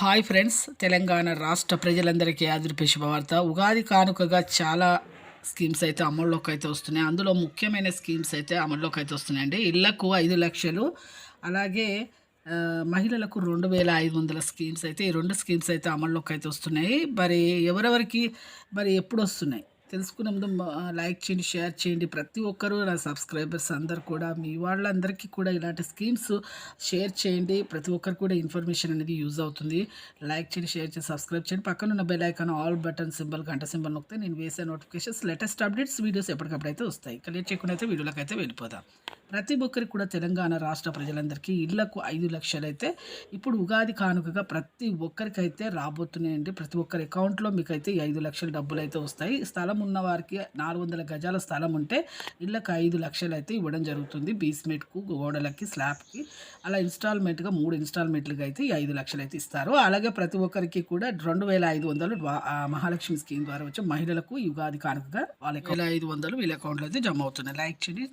Hi friends Telangana రాష్ట్ర ప్రజలందరికీ ఆదిరిపే శుభవార్త. ఉగాది కానుకగా చాలా స్కీమ్స్ అయితే అమల్లోకి అయితే వస్తున్నాయి. అందులో ముఖ్యమైన స్కీమ్స్ అయితే అమల్లోకి అయితే వస్తున్నాయండి. ఇళ్ళకు ఐదు లక్షలు అలాగే మహిళలకు రెండు వేల ఐదు వందల స్కీమ్స్ అయితే ఈ రెండు స్కీమ్స్ అయితే అమల్లోకి అయితే వస్తున్నాయి. మరి ఎవరెవరికి మరి ఎప్పుడు వస్తున్నాయి? తెలుసుకునే ముందు లైక్ చేయండి షేర్ చేయండి. ప్రతి ఒక్కరూ నా సబ్స్క్రైబర్స్ అందరు కూడా మీ వాళ్ళందరికీ కూడా ఇలాంటి స్కీమ్స్ షేర్ చేయండి. ప్రతి ఒక్కరు కూడా ఇన్ఫర్మేషన్ అనేది యూజ్ అవుతుంది. లైక్ చేయండి షేర్ చేయండి సబ్స్క్రైబ్ చేయండి. పక్కన ఉన్న bell icon or button symbol గంట సింబల్ నొక్కితే నేను వేసే నోటిఫికేషన్స్ లేటెస్ట్ అప్డేట్స్ వీడియోస్ ఎప్పటికప్పుడు అయితే వస్తాయి. ఇక లేట్ చేయకుండా అయితే వీడియోలకు అయితే వెళ్ళిపోదాం. ప్రతి ఒక్కరికి కూడా తెలంగాణ రాష్ట్ర ప్రజలందరికీ ఇళ్ళకు ఐదు లక్షలు అయితే ఇప్పుడు ఉగాది కానుకగా ప్రతి ఒక్కరికైతే రాబోతున్నాయండి. ప్రతి ఒక్కరి అకౌంట్లో మీకు అయితే ఈ ఐదు లక్షల డబ్బులు అయితే వస్తాయి. స్థలం ఉన్న వారికి నాలుగు వందల గజాల స్థలం ఉంటే ఇళ్ళకి ఐదు లక్షలు అయితే ఇవ్వడం జరుగుతుంది. బేస్మెంట్కు గోడలకి స్లాబ్కి అలా ఇన్స్టాల్మెంట్గా మూడు ఇన్స్టాల్మెంట్లుగా అయితే ఈ ఐదు లక్షలు అయితే ఇస్తారు. అలాగే ప్రతి ఒక్కరికి కూడా రెండు వేల ఐదు వందలు ఆ మహాలక్ష్మి స్కీమ్ ద్వారా వచ్చే మహిళలకు యుగాది కానుకగా వాళ్ళకి వేల ఐదు వందలు వీళ్ళ అకౌంట్లో అయితే జమ అవుతున్నాయి. లైక్ చేయండి.